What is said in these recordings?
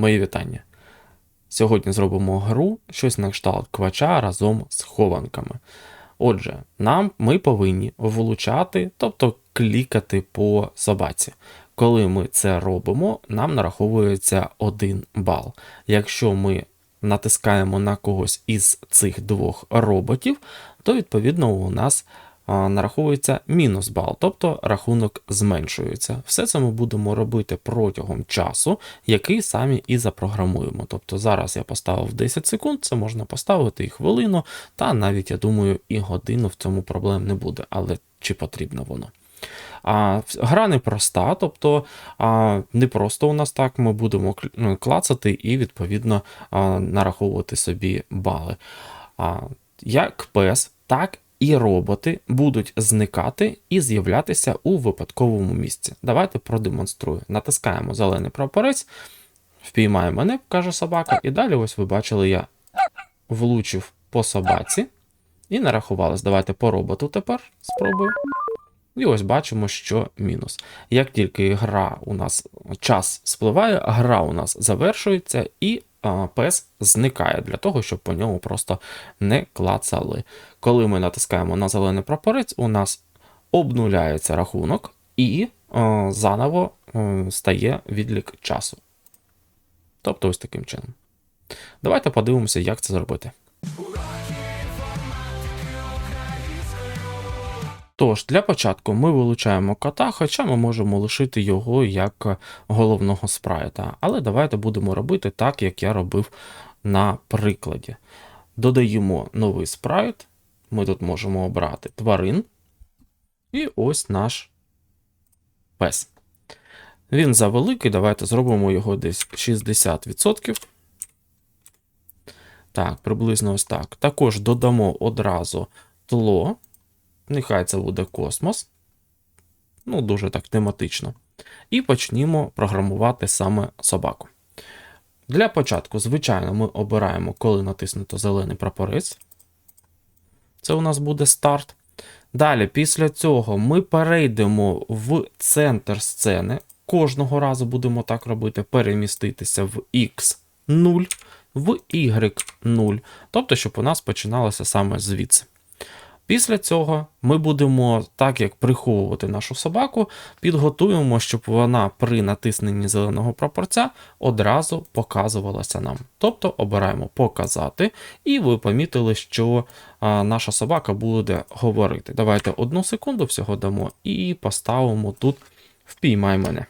Мої вітання. Сьогодні зробимо гру щось на кшталт квача разом з хованками. Отже, нам ми повинні влучати, тобто клікати по собаці. Коли ми це робимо, нам нараховується 1 бал. Якщо ми натискаємо на когось із цих двох роботів, то відповідно у нас нараховується мінус бал, тобто рахунок зменшується. Все це ми будемо робити протягом часу, який самі і запрограмуємо. Тобто зараз я поставив 10 секунд, це можна поставити і хвилину, та навіть, я думаю, і годину в цьому проблем не буде, але чи потрібно воно. А, Гра не проста, тобто а, не просто у нас так ми будемо ну, клацати і відповідно а, нараховувати собі бали. А, Як пес, так і роботи будуть зникати і з'являтися у випадковому місці. Давайте продемонструю. Натискаємо зелений прапорець, впіймай мене, каже собака, і далі ось ви бачили, я влучив по собаці і нарахувалось. Давайте по роботу тепер спробую. І ось бачимо, що мінус. Як тільки гра у нас час спливає, гра у нас завершується, і пес зникає для того, щоб по ньому просто не клацали. Коли ми натискаємо на зелений прапорець, у нас обнуляється рахунок і заново а, стає відлік часу. Тобто ось таким чином. Давайте подивимося, як це зробити. Тож, для початку ми вилучаємо кота, хоча ми можемо лишити його як е, головного спрайта. Але давайте будемо робити так, як я робив на прикладі. Додаємо новий спрайт. Ми тут можемо обрати тварин. І ось наш пес. Він завеликий, давайте зробимо його десь 60%. Так, приблизно ось так. Також додамо одразу тло. Нехай це буде космос. Ну, дуже так тематично. І почнімо програмувати саме собаку. Для початку, звичайно, ми обираємо, коли натиснуто зелений прапорець. Це у нас буде старт. Далі, після цього, ми перейдемо в центр сцени. Кожного разу будемо так робити: переміститися в X0, в Y0. Тобто, щоб у нас починалося саме звідси. Після цього ми будемо, так як приховувати нашу собаку, підготуємо, щоб вона при натисненні зеленого прапорця одразу показувалася нам. Тобто обираємо показати, і ви помітили, що наша собака буде говорити. Давайте одну секунду всього дамо і поставимо тут впіймай мене.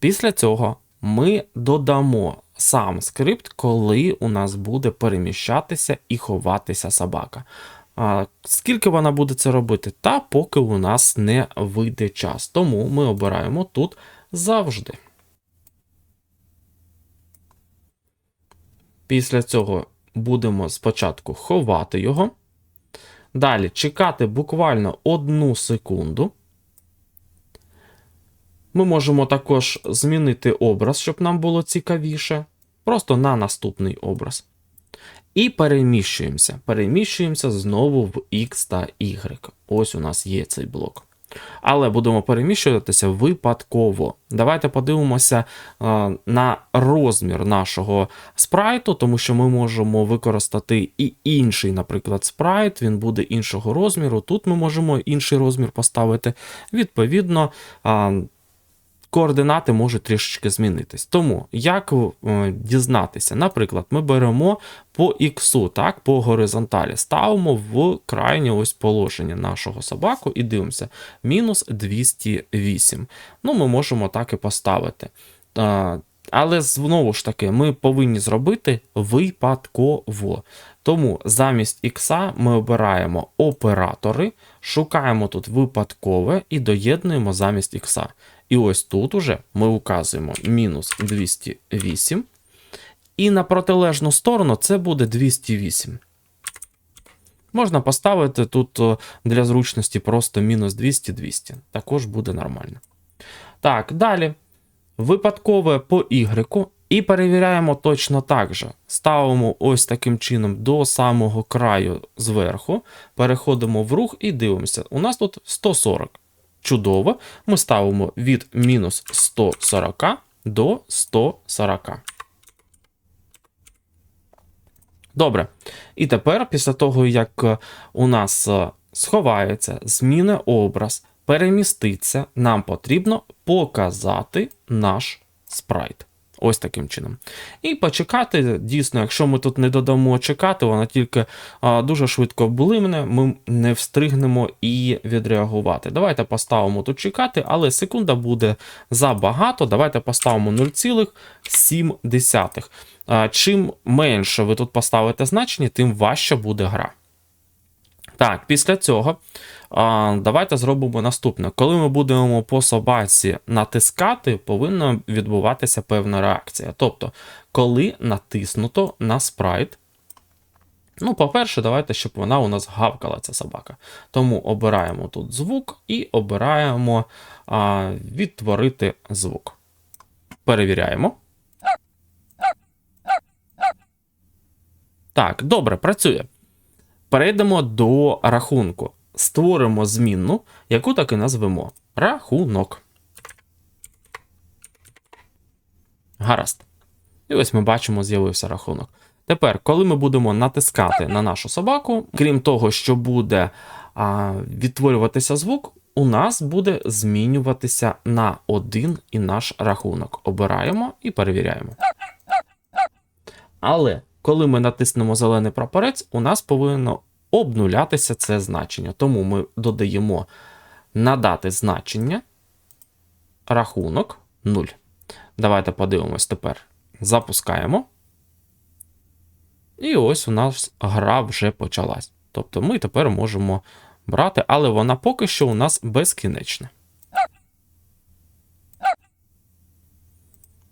Після цього ми додамо сам скрипт, коли у нас буде переміщатися і ховатися собака. Скільки вона буде це робити? Та поки у нас не вийде час. Тому ми обираємо тут завжди. Після цього будемо спочатку ховати його. Далі чекати буквально одну секунду. Ми можемо також змінити образ, щоб нам було цікавіше. Просто на наступний образ. І переміщуємося. Переміщуємося знову в X та Y. Ось у нас є цей блок. Але будемо переміщуватися випадково. Давайте подивимося е, на розмір нашого спрайту, тому що ми можемо використати і інший, наприклад, спрайт, він буде іншого розміру. Тут ми можемо інший розмір поставити. Відповідно, е, координати можуть трішечки змінитись. Тому як е, дізнатися? Наприклад, ми беремо по іксу, так, по горизонталі, ставимо в крайнє ось положення нашого собаку і дивимося: мінус 208. Ну, ми можемо так і поставити. Е, Але знову ж таки, ми повинні зробити випадково. Тому замість ікса ми обираємо оператори, шукаємо тут випадкове і доєднуємо замість ікса. І ось тут уже ми указуємо мінус 208. І на протилежну сторону це буде 208. Можна поставити тут для зручності просто мінус 200-200. Також буде нормально. Так, далі. Випадкове по Y. І перевіряємо точно так же. Ставимо ось таким чином до самого краю зверху, переходимо в рух і дивимося. У нас тут 140. Чудово. Ми ставимо від мінус 140 до 140. Добре. І тепер, після того, як е, у нас е, сховається, зміни образ, переміститься, нам потрібно показати наш спрайт. Ось таким чином. І почекати, дійсно, якщо ми тут не додамо чекати, вона тільки а, дуже швидко блимне, ми не встигнемо і відреагувати. Давайте поставимо тут чекати, але секунда буде забагато. Давайте поставимо 0,7. А, чим менше ви тут поставите значення, тим важче буде гра. Так, після цього давайте зробимо наступне. Коли ми будемо по собаці натискати, повинна відбуватися певна реакція. Тобто, коли натиснуто на спрайт, ну, по-перше, давайте, щоб вона у нас гавкала, ця собака. Тому обираємо тут звук і обираємо а, відтворити звук. Перевіряємо. Так, добре, працює. Перейдемо до рахунку. Створимо змінну, яку так і назвемо рахунок. Гаразд. І ось ми бачимо, з'явився рахунок. Тепер, коли ми будемо натискати на нашу собаку, крім того, що буде а, відтворюватися звук, у нас буде змінюватися на один і наш рахунок. Обираємо і перевіряємо. Але коли ми натиснемо зелений прапорець, у нас повинно обнулятися це значення. Тому ми додаємо надати значення рахунок 0. Давайте подивимось тепер. Запускаємо. І ось у нас гра вже почалась. Тобто ми тепер можемо брати, але вона поки що у нас безкінечна.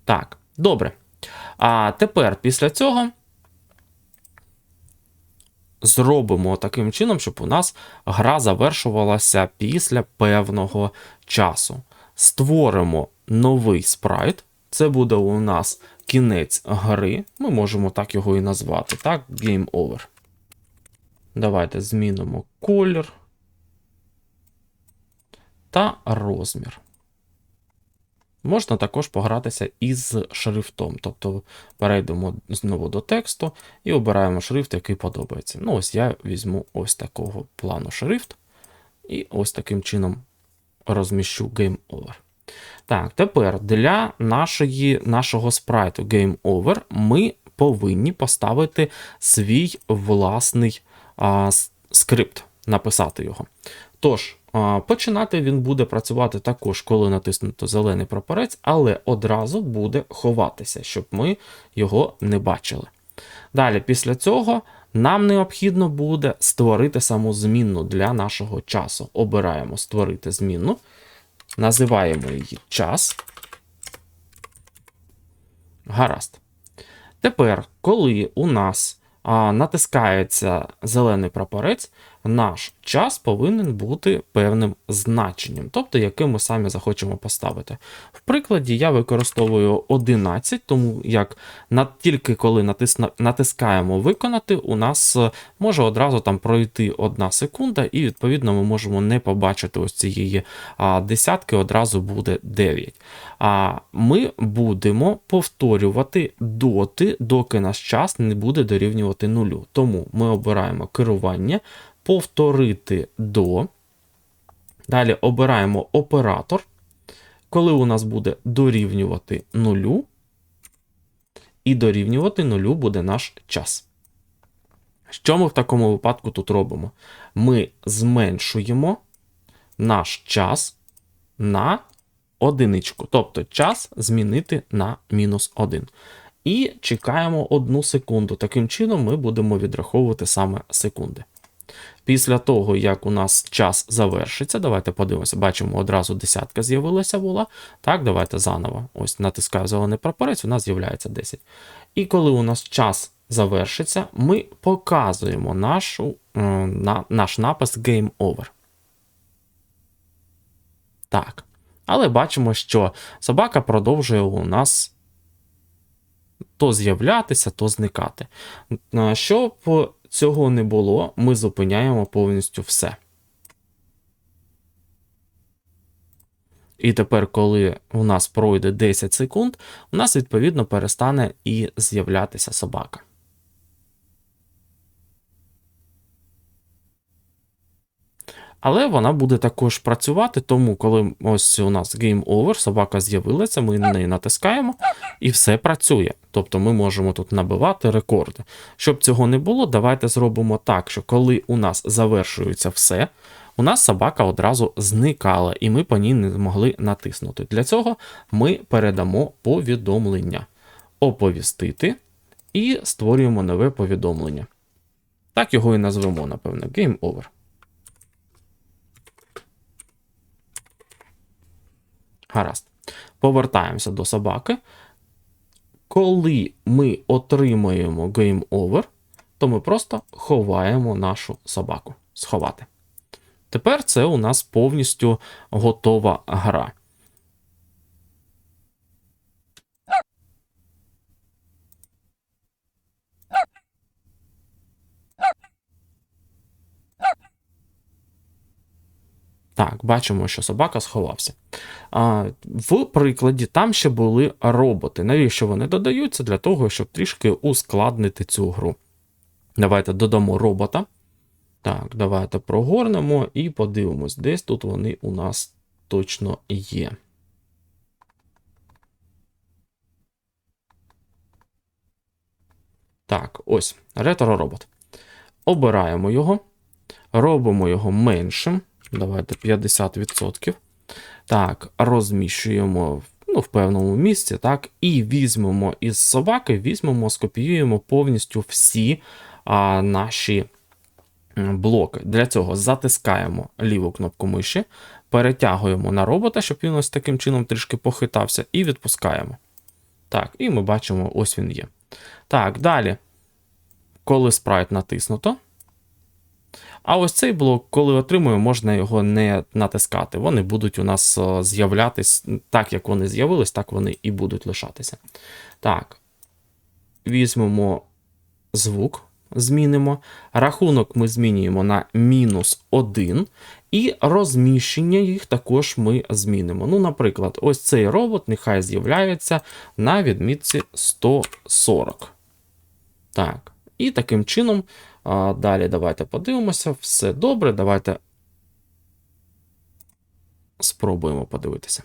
Так, добре. А тепер після цього зробимо таким чином, щоб у нас гра завершувалася після певного часу. Створимо новий спрайт. Це буде у нас кінець гри. Ми можемо так його і назвати. Так, Game Over. Давайте змінимо колір та розмір. Можна також погратися із шрифтом. Тобто перейдемо знову до тексту і обираємо шрифт, який подобається. Ну, ось я візьму ось такого плану шрифт, і ось таким чином розміщу Game Over. Так, тепер для нашої, нашого спрайту Game Over ми повинні поставити свій власний а, скрипт, написати його. Тож, Починати він буде працювати також, коли натиснуто зелений прапорець, але одразу буде ховатися, щоб ми його не бачили. Далі, після цього, нам необхідно буде створити саму змінну для нашого часу. Обираємо створити змінну, називаємо її час. Гаразд. Тепер, коли у нас а, натискається зелений прапорець, наш час повинен бути певним значенням, тобто яким ми самі захочемо поставити. В прикладі я використовую 11, тому як тільки коли натискаємо виконати, у нас е, може одразу там пройти одна секунда, і відповідно ми можемо не побачити ось цієї десятки, одразу буде 9. А ми будемо повторювати доти, доки наш час не буде дорівнювати нулю. Тому ми обираємо керування повторити до. Далі обираємо оператор. Коли у нас буде дорівнювати нулю, і дорівнювати нулю буде наш час. Що ми в такому випадку тут робимо? Ми зменшуємо наш час на одиничку. Тобто час змінити на мінус 1. І чекаємо одну секунду. Таким чином ми будемо відраховувати саме секунди. Після того, як у нас час завершиться, давайте подивимося, бачимо, одразу десятка з'явилася була. Так, давайте заново. Ось натискаю зелений прапорець, у нас з'являється 10. І коли у нас час завершиться, ми показуємо нашу, е, на, наш напис Game Over. Так. Але бачимо, що собака продовжує у нас то з'являтися, то зникати. Е, щоб цього не було, ми зупиняємо повністю все. І тепер, коли у нас пройде 10 секунд, у нас відповідно перестане і з'являтися собака. Але вона буде також працювати, тому коли ось у нас Game Over, собака з'явилася, ми на неї натискаємо і все працює. Тобто ми можемо тут набивати рекорди. Щоб цього не було, давайте зробимо так, що коли у нас завершується все, у нас собака одразу зникала, і ми по ній не змогли натиснути. Для цього ми передамо повідомлення, оповістити і створюємо нове повідомлення. Так його і назвемо, напевно, Game Over. Гаразд. Повертаємося до собаки. Коли ми отримуємо Game Over, то ми просто ховаємо нашу собаку. Сховати. Тепер це у нас повністю готова гра. Так, бачимо, що собака сховався. А, В прикладі там ще були роботи. Навіщо вони додаються? Для того, щоб трішки ускладнити цю гру. Давайте додамо робота. Так, давайте прогорнемо і подивимось, десь тут вони у нас точно є. Так, ось ретро-робот. Обираємо його, робимо його меншим. Давайте 50%. Так, розміщуємо ну, в певному місці, так, і візьмемо із собаки, візьмемо, скопіюємо повністю всі а, наші блоки. Для цього затискаємо ліву кнопку миші, перетягуємо на робота, щоб він ось таким чином трішки похитався, і відпускаємо. Так, і ми бачимо, ось він є. Так, далі, коли спрайт натиснуто. А ось цей блок, коли отримуємо, можна його не натискати. Вони будуть у нас е, з'являтись так, як вони з'явились, так вони і будуть лишатися. Так, візьмемо звук, змінимо. Рахунок ми змінюємо на мінус 1. І розміщення їх також ми змінимо. Ну, наприклад, ось цей робот нехай з'являється на відмітці 140. Так, і таким чином. А, Далі давайте подивимося. Все добре. Давайте спробуємо подивитися.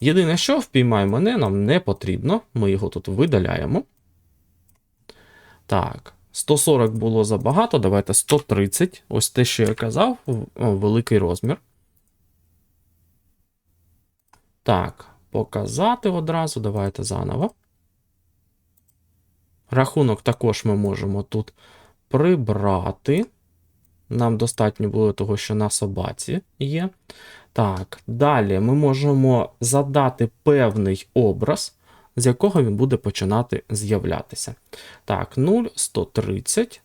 Єдине, що впіймай мене, нам не потрібно. Ми його тут видаляємо. Так, 140 було забагато. Давайте 130. Ось те, що я казав, великий розмір. Так, показати одразу. Давайте заново. Рахунок також ми можемо тут прибрати. Нам достатньо було того, що на собаці є. Так, далі ми можемо задати певний образ, з якого він буде починати з'являтися. Так, 0, 130.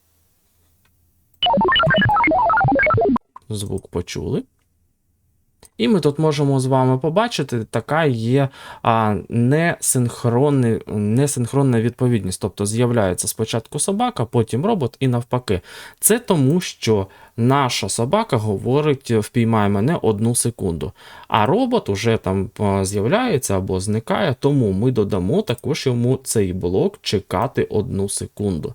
Звук почули. І ми тут можемо з вами побачити, така є а, несинхронна відповідність. Тобто з'являється спочатку собака, потім робот, і навпаки. Це тому, що наша собака говорить, впіймай мене одну секунду. А робот уже там з'являється або зникає, тому ми додамо також йому цей блок чекати одну секунду.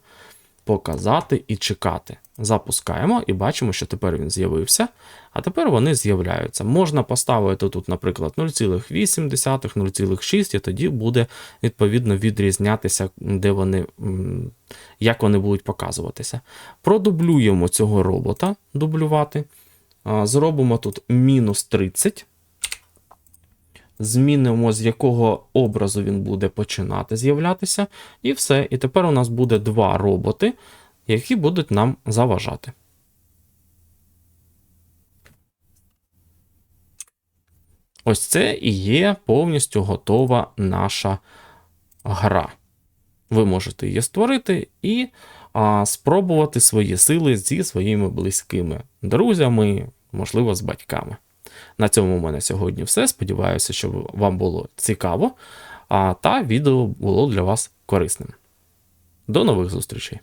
Показати і чекати. Запускаємо і бачимо, що тепер він з'явився. А тепер вони з'являються. Можна поставити тут, наприклад, 0,8, 0,6, і тоді буде відповідно відрізнятися, де вони, як вони будуть показуватися. Продублюємо цього робота, дублювати. Зробимо тут мінус 30. Змінимо, з якого образу він буде починати з'являтися. І все. І тепер у нас буде два роботи, які будуть нам заважати. Ось це і є повністю готова наша гра. Ви можете її створити і а, спробувати свої сили зі своїми близькими друзями, можливо, з батьками. На цьому у мене сьогодні все. Сподіваюся, що вам було цікаво, а та відео було для вас корисним. До нових зустрічей!